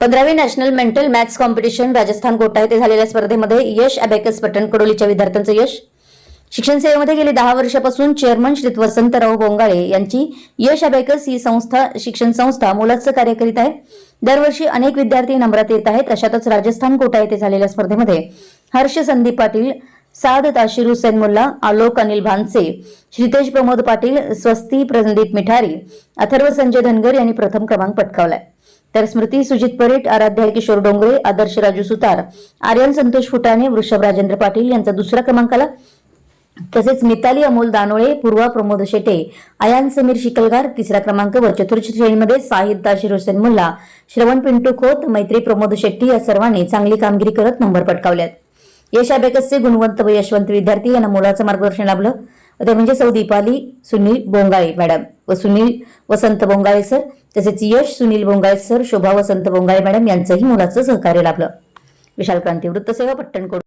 पंधरावी national mental maths competition Rajasthan Kota येथे झालेल्या स्पर्धेमध्ये यश अबॅकस पटण कडोलीच्या विद्यार्थ्यांचं यश. शिक्षण सेवेमध्ये गेली दहा वर्षापासून चेअरमन श्री वसंतराव बोंगाळे यांची यश अबॅकस ही संस्था शिक्षण संस्था मोलाचं कार्य करीत आहे. दरवर्षी अनेक विद्यार्थी नंबरात येत आहेत. अशातच राजस्थान कोटा येथे झालेल्या स्पर्धेमध्ये हर्ष संदीप पाटील साद ताशिर हुसेन मुल्ला आलोक अनिल भानसे श्रीतेश प्रमोद पाटील स्वस्ती प्रदीप मिठारी अथर्व संजय धनगर यांनी प्रथम क्रमांक पटकावलाय. तर स्मृती सुजित परेट आराध्या किशोर डोंगरे आदर्श राजू सुतार आर्यन संतोष फुटाणे वृषभ राजेंद्र पाटील यांचा दुसरा क्रमांक आला. तसेच मिताली अमोल दानोळे पूर्वा प्रमोद शेटे अयान समीर शिकलगार तिसरा क्रमांक व चतुर्थ श्रेणीमध्ये साहिद दाशीर हुसेन मुल्ला श्रवण पिंटू खोत मैत्री प्रमोद शेट्टी या सर्वांनी चांगली कामगिरी करत नंबर पटकावल्यात. यश अबेकसचे गुणवंत व यशवंत विद्यार्थी यांना मोलाचं मार्गदर्शन लाभलं. ते म्हणजे सौ दीपाली सुनील बोंगाळे मॅडम. व सुनील वसंत बोंगाळे सर. तसेच यश सुनील बोंगाळे सर शोभा वसंत बोंगाळे मॅडम यांचंही मुलाचं सहकार्य लाभलं. विशाल क्रांती वृत्तसेवा पट्टणकोट.